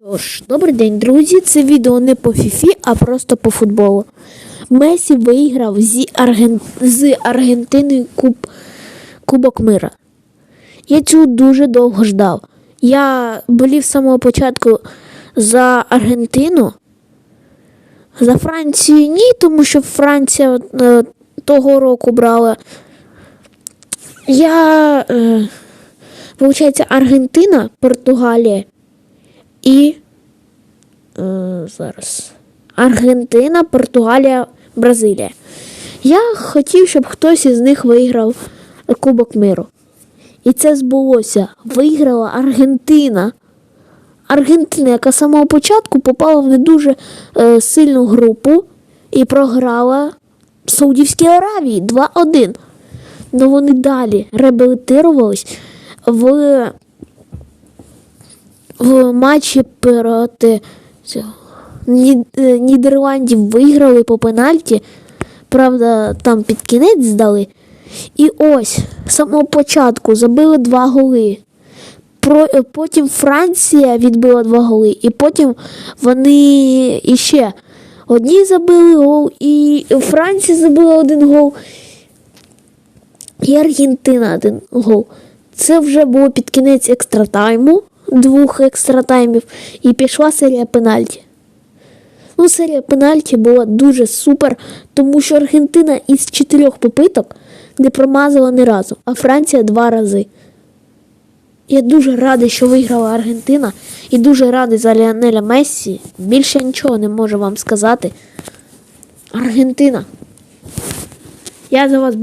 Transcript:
Тож, добрий день, друзі. Це відео не по фіфі, а просто по футболу. Месі виграв зі Арген... з Аргентиною Куб... Кубок Мира. Я цього дуже довго ждав. Я болів з самого початку за Аргентину. За Францію ні, тому що Франція е, того року брала. Я, е, виходить, Аргентина, Португалія і е, зараз Аргентина, Португалія, Бразилія. Я хотів, щоб хтось із них виграв Кубок миру. І це збулося. Виграла Аргентина. Аргентина, яка з самого початку попала в не дуже е, сильну групу і програла Саудівській Аравії 2-1. Ну вони далі реабілітувались в в матчі проти е, Нідерландів виграли по пенальті. Правда, там під кінець здали. І ось з самого початку забили два голи. Про, е, потім Франція відбила два голи, і потім вони іще одні забили гол, і Франція забила один гол, і Аргентина один гол. Це вже було під кінець екстратайму, двох екстратаймів, і пішла серія пенальті. Ну, серія пенальті була дуже супер, тому що Аргентина із чотирьох попиток не промазала ні разу, а Франція два рази. Я дуже радий, що виграла Аргентина, і дуже радий за Ліонеля Мессі. Більше нічого не можу вам сказати. Аргентина. Я за вас